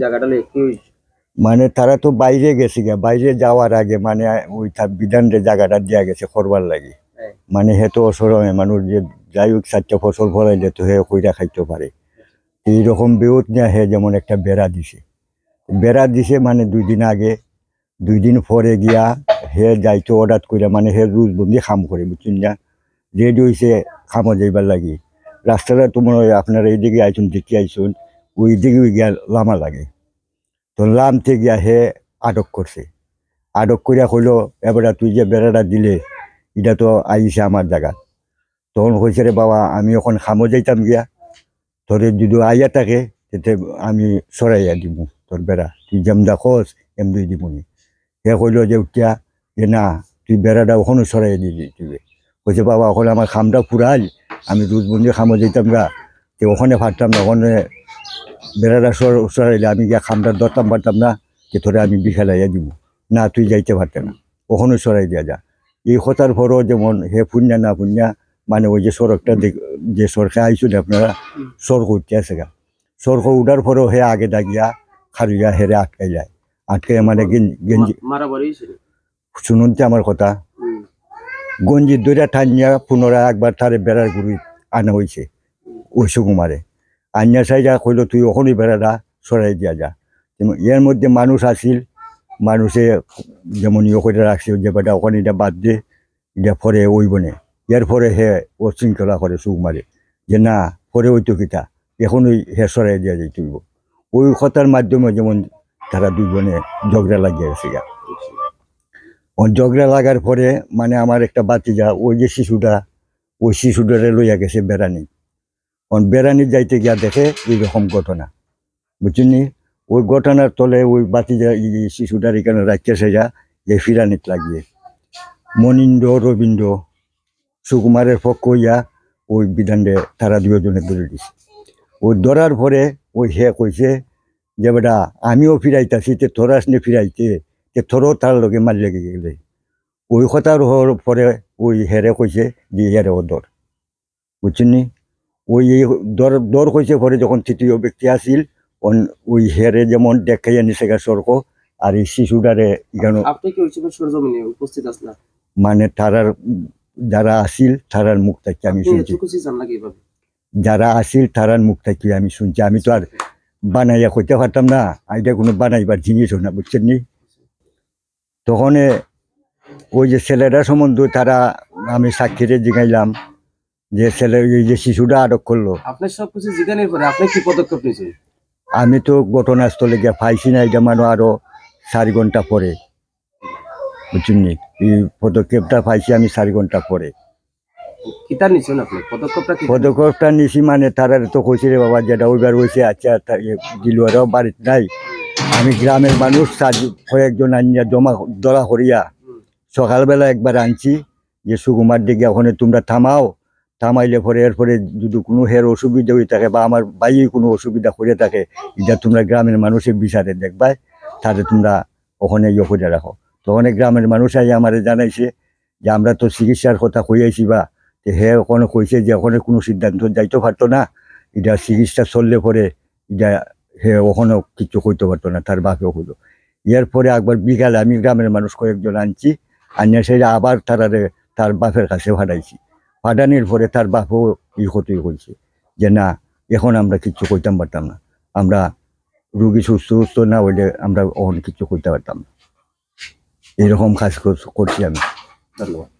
জায়গাটা? মানে তারা তো বাইরে গেছে গা বাইরে যাওয়ার আগে মানে ওই তার বিধানের জায়গাটা দেওয়া গেছে করবার লাগে। হ্যাঁ। মানে হে তো অসরমে মানুষ যে যাই হোক চারটা ফসল ফলাইলে তো হে কইরা খাইতে পারে। এইরকম বেউত নিয়ে হে যেমন একটা বেড়া দিছে। বেড়া দিছে মানে দুই দিন আগে দুই দিন পরে গিয়া হে যাইতো অর্ডার কইরা মানে হে রুজ বন্দি খাম করে বুঝছেন না? রেডি হয়েছে খামো যাইবার লাগি। রাস্তাটা তোমার আপনারা এইদিকে আইসুন দেখি আইসুন। ওই দিকে গিয়া লামা লাগে। তো লামতে গিয়া হে আটক করছে। আটক করিয়া কইলো, এবারে তুই যে বেড়াটা দিলে এটা তো আইছে আমার জায়গা। তখন কইছে, রে বাবা, আমি এখন খামো যাইতাম গিয়া। তোরে যদি আইয়া থাকে, তেতে আমি সরাইয়া দিব তোর বেড়া। তুই যেমদা খোঁজ এমনি দিবনি হে কইলো যে, উঠিয়া, যে না, তুই বেড়াটা ওখানে সরাইয়া দিয়ে দিবি। কইছে, বাবা, ওখানে আমার খামটা ফুরাল আমি রুজবন্দি খামো যেতাম গা। তো ওখানে ফাটতাম না, ওখানে বেড়াটা সর- সরাইলে আমি গিয়া খামটা ধরতাম পারতাম না যে তোরে আমি বিখালাইয়া দিব। না তুই যাইতে পারতে না। ওখানে সরাই দিয়া যা। এই কথার পরও যেমন হে পুণ্যা না পুণ্যা মানে ওই যে সড়কটা দেখ- যে সরকার আইসুন আপনারা সড়ক উঠতে আছে গা। সড়ক উঠার পরেও হে আগে দাগিয়া খারুইয়া হেরে আটকাই যায়। আটকে মানে গেঞ্জি গেঞ্জি মা- মারামারি শুনুন তো আমার কথা। গঞ্জি দইরা টানিয়া পুনরায় একবার তারে বেড়ার গুড়ি আনা হয়েছে ওই সুকুমারে আনিয়া সাইজা কইল, তুই ওখানে বেড়াটা সরাই দিয়া যা। এর মধ্যে মানুষ আসিল মানুষে যেমন ইয়ে করে রাখছে, যে বেটা ওখানে এটা বাদ দে, এটা পরে ওই বনে এর পরে হে ও শৃঙ্খলা করে সুকুমারে যে না, পরে ওই তো কিতা এখন ওই হে সরাই দিয়া যাই তুইব ওই কথার মাধ্যমে যেমন তারা দুজনে ঝগড়া লাগিয়ে গেছে গা। ঝগড়া লাগার পরে মানে আমার একটা বাতিজা ওই যে শিশুটা, ওই শিশুটারে লইয়া গেছে বেড়া বেড়ানি অন বেড়ানি যাইতে গিয়া দেখে এইরকম ঘটনা। বুঝছেন নি? ওই ঘটনার তলে ওই এই শিশুটার এখানে রাখতেছে যা যে ফিরানিত লাগিয়ে। মনিন্দ্র রবীন্দ্র সুকুমারের পক্ষ হইয়া ওই বিধানরে তারা দুজনে ধরে দিছে। ওই ধরার পরে ওই হে কইছে যে, বেটা, আমিও ফিরাইতাছি, তে তোরাস নে ফিরাইতে, তে তোরও তার লগে মার লেগে গেলে। ওই কথার হওয়ার পরে ওই হেরে কইছে যে হেরে ও দর বুঝছেন ওই দর দর কইছে পরে যখন তৃতীয় ব্যক্তি আসিল অন- ওই হেরে যেমন দেখাইয়া নিছে গা সর্ক আর এই শিশুটারে এখানে আপনি কি হয়েছিল সরজমিনে উপস্থিত আসলা মানে তারার যারা আসিল তারার মুখ থাকি আমি শুনছি। যারা আসিল তারার মুখ থাকি আমি শুনছি। আমি তো আর বানাইয়া কইতে পারতাম না। এটা কোনো বানাইবার জিনিসও না বুঝছেন নি? তখন ওই যে ছেলেরা সম্বন্ধে তারা আমি সাক্ষীরে জিগাইলাম। যে ছেলে যে শিশুটা আটক করল। আপনি সব কিছু জিজ্ঞানের পরে আপনি কি পদক্ষেপ নিয়েছেন? আমি তো ঘটনাস্থলে গিয়ে পাইছি না এটা মানে আরও চারি ঘণ্টা পরে। বুঝছেন এই পদক্ষেপটা পাইছি আমি চারি ঘণ্টা পরে। কিতা নিয়েছেন আপনি? পদক্ষেপটা পদক্ষেপটা নিছি মানে তারা তো কইছে রে বাবা যেটা ওইবার হয়েছে আচ্ছা দিলুয়ারাও বাড়িতে নাই। আমি গ্রামের মানুষ কয়েকজন আনিয়া জমা দলা করিয়া সকালবেলা একবার আনছি যে সুকুমার দিকে ওখানে তোমরা থামাও। থামাইলে পরে এরপরে যদি কোনো হের অসুবিধা হয়ে থাকে বা আমার বাইয়ে কোনো অসুবিধা করে থাকে, এটা তোমরা গ্রামের মানুষের বিচারে দেখবাই তাহলে তোমরা ওখানে ইয়ে করে রাখো। তো অনেক গ্রামের মানুষ আই আমার জানাইছে যে আমরা তো চিকিৎসার কথা কইয়াছি বা তো হে ওখানে কইছে যে ওখানে কোনো সিদ্ধান্ত যাইতে পারতো না, এটা চিকিৎসা চললে পরে এটা হে ওখানেও কিছু কইতে পারতো না, তার বাপেও হইল এরপরে একবার বিকালে আমি গ্রামের মানুষ কয়েকজন আনছি, আনিয়া সেই আবার তারারে তার বাপের কাছে ভাড়াইছি ভাড়ানির পরে তার বাপও ই হয়েছে যে না, এখন আমরা কিছু কইতাম পারতাম না। আমরা রুগী সুস্থ সুস্থ না হইলে আমরা অন কিছু করতে পারতাম না। এরকম কাজ করছি আমি। ধন্যবাদ।